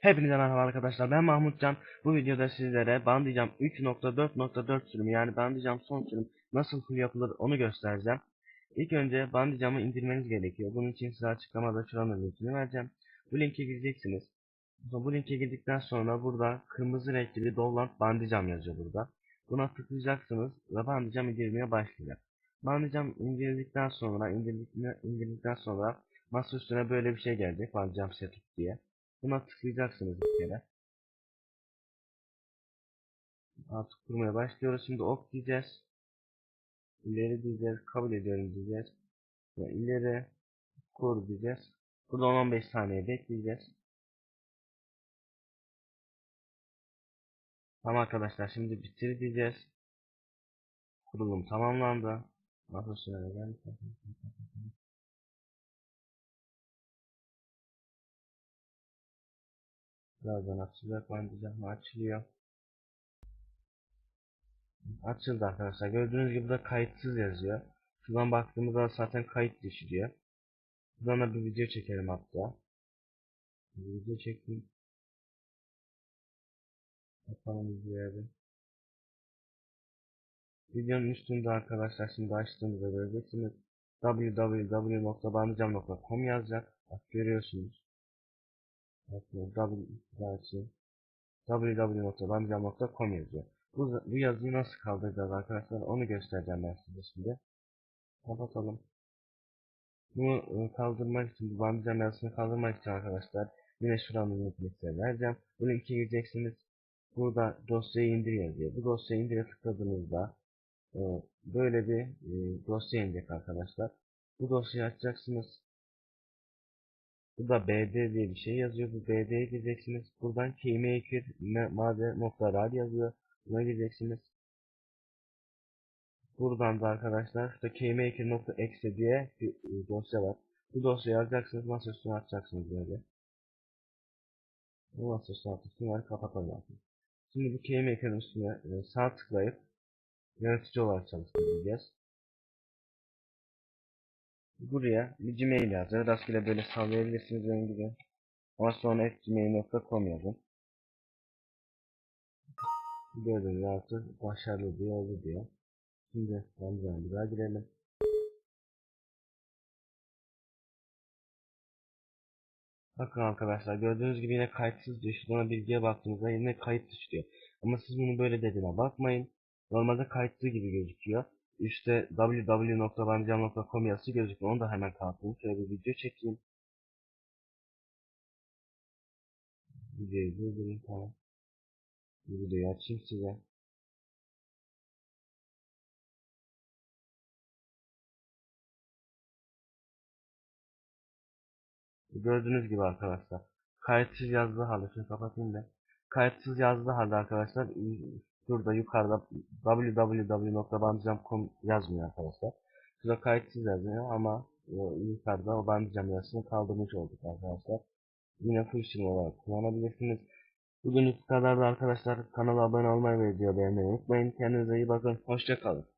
Hepinize merhaba arkadaşlar ben Mahmutcan. Bu videoda sizlere Bandicam 3.4.4 sürümü yani Bandicam son sürüm nasıl full yapılır onu göstereceğim. İlk önce Bandicam'ı indirmeniz gerekiyor. Bunun için size açıklamada şuranın linkini vereceğim. Bu linke gireceksiniz. Bu linke girdikten sonra burada kırmızı renkli bir Bandicam yazıyor burada. Buna tıklayacaksınız ve Bandicam indirmeye başlayacak. Bandicam indirdikten sonra indirdikten, indirdikten sonra masa üstüne böyle bir şey gelecek Bandicam Setup diye. Buna tıklayacaksınız bir kere. Artık kurmaya başlıyoruz. Şimdi ok diyeceğiz. İleri diyeceğiz. Kabul ediyorum diyeceğiz. Ve ileri kur diyeceğiz. Burada 15 saniye bekleyeceğiz. Tamam arkadaşlar şimdi bitir diyeceğiz. Kurulum tamamlandı. Masa üstüne gel. Birazdan açacak. Ben diyeceğim açılıyor. Açıldı arkadaşlar. Gördüğünüz gibi de kayıtsız yazıyor. Şuradan baktığımızda zaten kayıt dışı diyor. Buradan da bir video çekelim hatta. Bir video çekeyim. Bakalım videoya Videonun üstünde arkadaşlar şimdi açtığımızda göreceksiniz. www.bandicam.com yazacak. Bak görüyorsunuz. Www.bandicam.com yazıyor. Bu, bu yazıyı nasıl kaldıracağız arkadaşlar onu göstereceğim ben size şimdi. Kapatalım. Bunu e, kaldırmak için, bu bandicam yazısını kaldırmak için arkadaşlar yine şuranın linkini size vereceğim. Bu linke gireceksiniz. Burada dosyayı indir yazıyor. Bu dosyayı indire tıkladığınızda e, böyle bir e, dosya inecek arkadaşlar. Bu dosyayı açacaksınız. Burada BD diye bir şey yazıyor. Bu BD'ye gireceksiniz. Buradan keymaker made.rar yazıyor. Buna gireceksiniz. Buradan da arkadaşlar şurada keymaker.exe diye bir e, dosya var. Bu dosyayı alacaksınız. Masa üstüne atacaksınız böyle. Bu masa üstüne atıp şunları kapatalım. Şimdi bu keymaker'ın üstüne e, sağ tıklayıp yaratıcı olarak çalıştıracağız. Buraya bir Gmail yazın. Rastgele böyle sallayabilirsiniz benim gibi. Ama sonra gmail.com yazın. Gördüğünüz artık başarılı diye oldu diyor. Şimdi ben bir daha girelim. Bakın arkadaşlar gördüğünüz gibi yine kayıtsız diyor. Şuradan bilgiye baktığımızda yine kayıt diyor. Ama siz bunu böyle dediğine bakmayın. Normalde kayıtlı gibi gözüküyor. Üstte www.bandicam.com yazısı gözüküyor. Onu da hemen kalkayım. Şöyle bir video çekeyim. Videoyu durdurayım tamam. Videoyu açayım size. Gördüğünüz gibi arkadaşlar. Kayıtsız yazdığı halde şunu kapatayım da. Kayıtsız yazdığı halde arkadaşlar şurada yukarıda www.bandicam.com yazmıyor arkadaşlar. Şurada kayıtsız yazıyor ama e, yukarıda o bandicam yazısını kaldırmış olduk arkadaşlar. Yine full olarak kullanabilirsiniz. Bugünlük kadar da arkadaşlar kanala abone olmayı ve video beğenmeyi unutmayın. Kendinize iyi bakın. Hoşçakalın.